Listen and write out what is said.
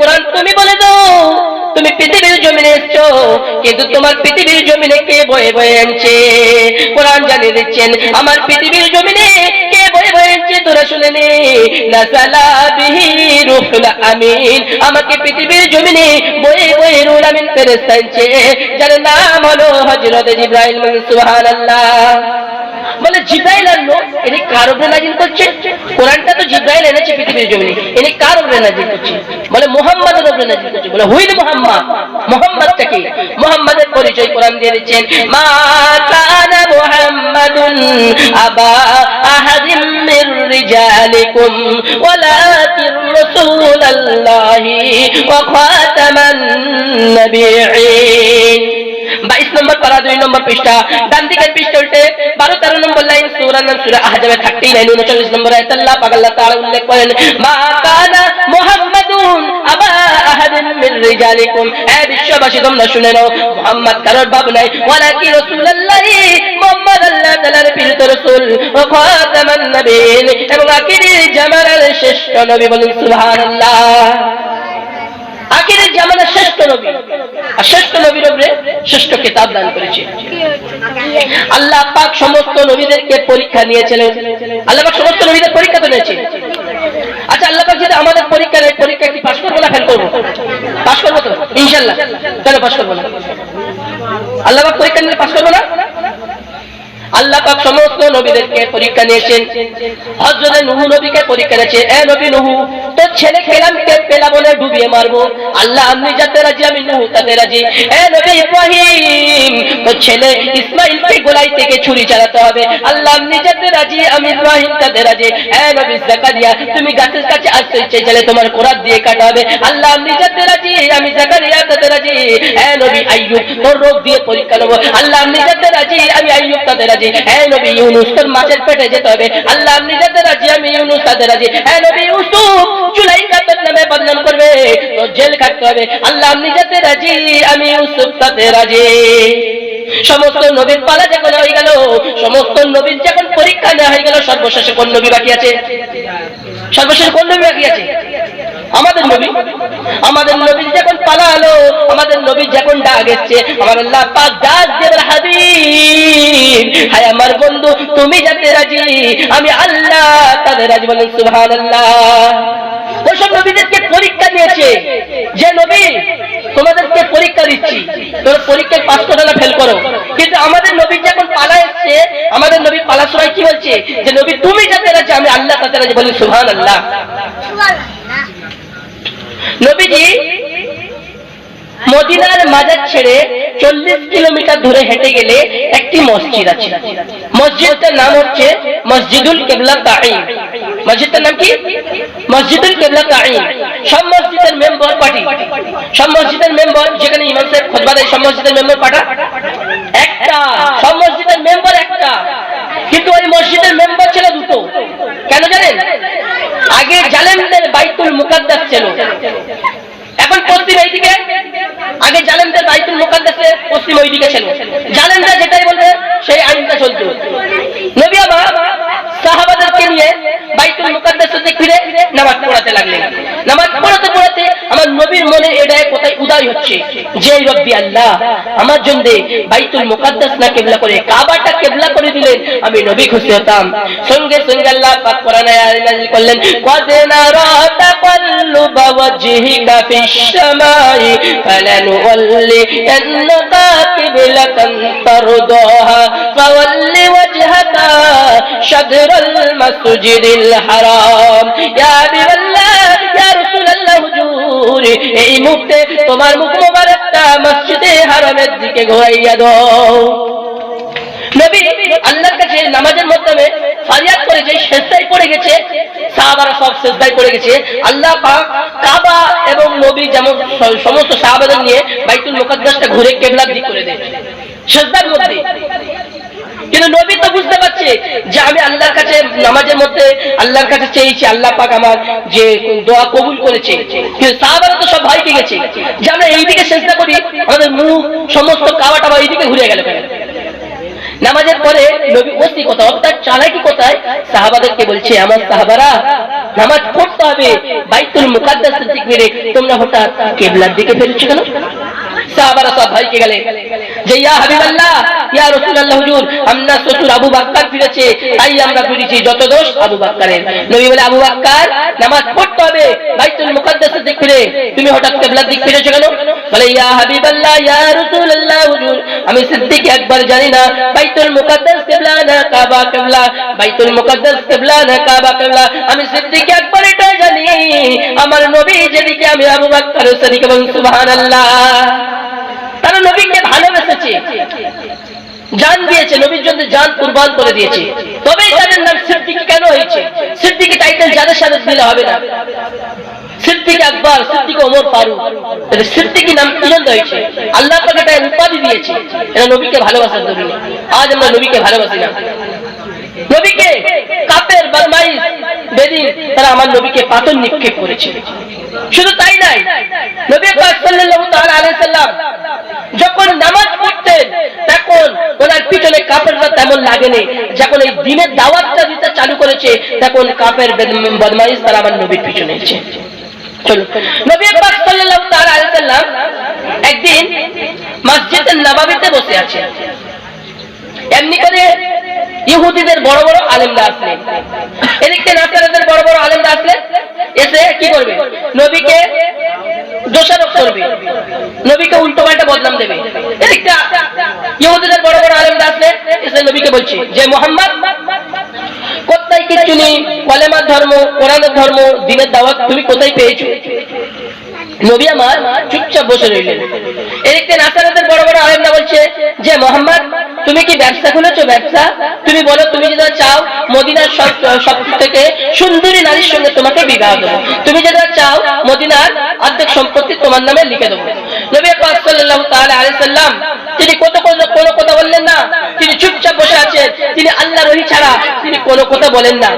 কোরআন, তুমি বলে দাও, তুমি পৃথিবীর জমিনে এসছো, কিন্তু তোমার পৃথিবীর জমিনে কে বয়ে বয়ে আনছে? কোরআন জানিয়ে দিচ্ছেন, আমার পৃথিবীর জমিনে কে বয়ে বয়ে তোরা শুনে নে। আমিন। আমাকে পৃথিবীর জমিনে বয়ে বয়ে রুহুল আমিন ফেরেশতা যার নাম হলো হযরত জিবরাইল সুবহানাল্লাহ। বলে, জিব্রাইল আনলো ইনি কার উপরে নাজিল করছে? কোরআনটা তো জিব্রাইল এনেছে পৃথিবীর জমিনে। ইনি কার উপরে নাজিল করছে? বলে, মোহাম্মদের উপরে নাজিল করছে। বলে, হুইল মোহাম্মদ। মোহাম্মদটা কি? মোহাম্মদের পরিচয় কোরআন দিয়ে দিচ্ছেন, মা কানা মুহাম্মাদুন আবা আহাদিম মির রিজালিকুম ওয়ালাকিন রাসূলুল্লাহি ওয়া খাতামান নবিয়্যিন বাইশ নম্বর পারা দুই নম্বর পৃষ্ঠা। ডান দিকের পৃষ্ঠা উল্টে বারো, তেরো নম্বর লাইন সুরার নাম সুরা আহজাবে থার্টি নাইন, উনচল্লিশ নম্বর আয়াত আল্লাহ পাক আল্লাহ তাআলা উল্লেখ করেন, মা কানা মুহাম্মাদুন আবা আহাদিন মির রিজালিকুম। এ বিশ্ববাসী, তোমরা শুনে নাও কারোর বাপ নাই। মুহাম্মদ আল্লাহ তাআলার রাসূল খাতামান নবিয়্যিন। এবং শ্রেষ্ঠ নবী বলেন, সুবহানাল্লাহ। আখিরের জামানার শ্রেষ্ঠ নবী। আর শ্রেষ্ঠ নবীর উপরে শ্রেষ্ঠ কিতাব দান করেছে আল্লাহ পাক সমস্ত নবীদেরকে পরীক্ষা নিয়েছিলেন। আল্লাহ পাক সমস্ত নবীদের পরীক্ষা তো নিয়েছে আচ্ছা আল্লাহ পাক যদি আমাদের পরীক্ষা নেয়, পরীক্ষা কি পাশ করব না ফেল করব? পাশ করব তো? ইনশাল্লাহ কেন পাশ করব না? আল্লাহ পাক পরীক্ষা নিলে পাশ করব না? আল্লাহ পাক সমস্ত নবীদেরকে পরীক্ষা নিয়েছেন। হযরত নূহ নবীকে পরীক্ষা নিয়েছে এ নবী নূহ, তোর ছেলে খেলামকে পেলা বলে ডুবিয়ে মারবো। আল্লাহ, আপনি যাতে রাজি, আমি নূহ তাতে রাজি। এ নবী ইব্রাহিম, তোর ছেলে ইসমাইলকে গোলাই থেকে ছুরি চালাতে হবে। আল্লাহ, আপনি যাতে রাজি, আমি ইব্রাহিম তাতে রাজি। এ নবী জাকারিয়া, তুমি গাছের কাছে আসতে চাইলে তোমার কোরআন দিয়ে কাটা হবে। আল্লাহ, আপনি যাতে রাজি, আমি জাকারিয়া তাতে রাজি। এ নবী আইয়ুব, তোর রোগ দিয়ে পরীক্ষা নেব। আল্লাহ, আপনি যাতে রাজি, আমি আইয়ুব তাতে রাজি। হে নবী ইউনুস তোর মাছের পেটে যেতে হবে। আল্লাহ রাজি, আমি ইউনুস তাতে রাজি। হে নবী ইউসুফ নামে বদনাম করবে জেল হবে। আল্লাহ রাজি, আমি ইউসুফ তাতে রাজি। সমস্ত নবীর পালা যখন হয়ে গেল, সমস্ত নবীর যখন পরীক্ষা নেওয়া হয়ে গেল, সর্বশেষে কোন নবী বাকি আছে? সর্বশেষে কোন নবী বাকি আছে? আমাদের নবী আমাদের নবী যখন পালা হলো আমাদের নবী যখন ডাক এসছে আমার আল্লাহ পাক ডাক হাবিব, হায় আমার বন্ধু, তুমি যাতে রাজি? আমি আল্লাহ তাদের রাজি বলেন সুবহানাল্লাহ। ওইসব নবীদেরকে পরীক্ষা দিয়েছে। যে নবী, তোমাদেরকে পরীক্ষা দিচ্ছি। তোর পরীক্ষায় পাস করো না ফেল করো। কিন্তু আমাদের নবী যখন পালা এসছে, আমাদের নবী পালা সময় কি বলছে? যে নবী, তুমি যাতে রাজি? আমি আল্লাহ তাতে রাজি বলি সুহান আল্লাহ নবীজি মদিনার মাজার ছেড়ে চল্লিশ কিলোমিটার দূরে হেঁটে গেলে একটি মসজিদ আছে। মসজিদটার নাম হচ্ছে মসজিদুল কেবলা তাইম মসজিদটার নাম কি? মসজিদুল কেবলা তাইম সব মসজিদের মেম্বার পার্টি। সব মসজিদের মেম্বার, যেখানে ইমাম সাহেব খোদবা দেয়, সব মসজিদের মেম্বার পাঠা একটা। সব মসজিদের মেম্বার একটা। কিন্তু ওই মসজিদের মেম্বার ছিল দুটো। কেন জানেন? আগে জালেমদের বাইতুল মুকাদ্দাস ছিল। এখন পশ্চিম এইদিকে, আগে জালেমদের বাইতুল মুকাদ্দাসে পশ্চিম ওইদিকে ছিল। জালেমরা যেটাই বলবে, সেই আইনটা চলতো নবী আবার সাহাবাদেরকে নিয়ে বাইতুল মুকাদ্দাসে ফিরে নামাজ পড়াতে লাগলেন নামাজ পড়াতে পড়াতে আমার নবীর মনে এটাই কোথায় উদয় হচ্ছে যে রব্বি আল্লাহ আমার জন্য বাইতুল মুকাদ্দাস না কেবলা করে কাবাটা কেবলা করে দিলেন আমি নবী খুশি হতাম সঙ্গে সঙ্গে আল্লাহ পাক কোরআনে আয়াত নাযিল করলেন قد نرى تقلب وجهك في السماء فلنولينك قبلة ترضاها فول وجهك شطر المسجد الحرام يا حبيب হুজুর এই মুহূর্তে তোমার মুখ মোবারকটা মসজিদে হারামের দিকে ঘোরাইয়া দাও। নবী আল্লাহর কাছে নামাজের মাধ্যমে ফারিয়াদ করেছে পড়ে গেছে, সাহাবারা সব পড়ে গেছে। আল্লাহ কাবা এবং নবী যেমন সমস্ত সাহাবাদের নিয়ে বাইতুল মুকাদ্দাসটা ঘুরে কেবলার দিক করে দেয়। মধ্যে। কিন্তু নবী তো বুঝতে পারছে যে আমি আল্লাহর কাছে নামাজের মধ্যে আল্লাহর কাছে চেয়েছি, আল্লাহ পাক আমার যে দোয়া কবুল করেছে। কিন্তু সাহাবারা তো সব পেয়ে গেছে। যে আমরা এইদিকে চেষ্টা করি, আমাদের মুখ সমস্ত কাবা টাবা এইদিকে ঘুরে গেল নামাজের পরে নবী ওসি কথা অর্থাৎ চালাকি কোথায়? সাহাবাদেরকে বলছে, আমার সাহাবারা, নামাজ পড়তে হবে। বাইতুল মুকাদ্দাসের দিক মেরে তোমরা হঠাৎ কেবলার দিকে ফেলছো কেন? সাহাবারা সব ভাইকে গেলে। যে, ইয়া হাবিবাল্লাহ, ইয়া রাসূলুল্লাহ, হুজুর, আমরা শ্বশুর আবু বাক্কার ফিরেছে, তাই আমরা ফিরেছি, যত দোষ আবু বাক্কারের। নবী বলে, আবু বাক্কার, নামাজ পড়তে হবে, বাইতুল মুকাদ্দাসের দিক ফিরে। তুমি হঠাৎ কেবলার দিক ফিরেছো কেন? বলে, ইয়া হাবিবাল্লাহ, ইয়া রাসূলুল্লাহ, হুজুর, আমি সিদ্দিক একবার জানি না, বাইতুল মুকাদ্দাস কিবলা না, কাবা কিবলা, বাইতুল মুকাদ্দাস কিবলা না, কাবা কিবলা, আমি সিদ্দিক একবার এটা জানি, আমার নবী যেদিকে আমি আবু বকর সেদিকে বলুন সুবহানাল্লাহ, তারা নবীকে ভালোবেসেছে। জান দিয়েছে, নবীর জন্য জান কুরবান করে দিয়েছে। তবেই তাদের নাম সিদ্দিকি কেন হয়েছে? সিদ্দিকি টাইটেল যাদের সাথে দিলে হবে না। সিদ্দিক আকবর, সিদ্দিক ওমর ফারুক এটা সিদ্দিকি নাম জন্য হয়েছে। আল্লাহ এটা উপাধি দিয়েছে। এটা নবীকে ভালোবাসার জন্য আজ আমরা নবীকে ভালোবাসি না। নবীকে কাপের বদমাইশ বেদিন তারা আমার নবীকে পাথর নিক্ষেপ করেছে। শুধু তাই নাই, নবী পাক সাল্লাল্লাহু তাআলা আলাইহি সাল্লাম যখন নামাজ পড়তেন, তখন ওনার পিছনে কাপেররা তেমন লাগেনি যখন এই দিনের দাওয়াতটা দিতে চালু করেছে, তখন কাপের বেদ- বদমাইশ তারা আমার নবীর পিছনে এসেছে। নবী পাক সাল্লাল্লাহু তাআলা আলাইহি সাল্লাম একদিন মসজিদের নববীতে বসে আছেন। এমনি করে ইহুদিদের বড় বড় আলেমরা আসলেন এদিকে নাসারাদের বড় বড় আলেমরা আসলেন এসে কি করবে? নবীকে দোষারোপ করবে। নবীকে উল্টো পাল্টা বদনাম দেবে। এদিকটা ইহুদিদের বড় বড় আলেমরা আসলেন এসে নবীকে বলছে যে, মোহাম্মদ, কোথায় কিচ্ছু নেই? কলেমার ধর্ম, কোরআনের ধর্ম, দিনের দাওয়াত তুমি কোথায় পেয়েছ? নবী আমার চুপচাপ বসে রইলেন। এদিকে নাসারাদের বড় বড় আলেমরা বলছে যে, মোহাম্মদ তুমি কি ব্যবসা খুলেছো ব্যবসা? তুমি বলো, তুমি যেটা চাও, মদিনার সব সব থেকে সুন্দরী নারীর সঙ্গে তোমাকে বিবাহ দেবো। তুমি যেটা চাও, মদিনার অর্ধেক সম্পত্তি তোমার নামে লিখে দেবো। নবী পাক সাল্লাল্লাহু তাআলা আলাইহি সাল্লাম তিনি কত কোনো, কোন কথা বললেন না। তিনি চুপচাপ বসে আছেন। তিনি আল্লাহ রহি ছাড়া তিনি কোন কথা বলেন না।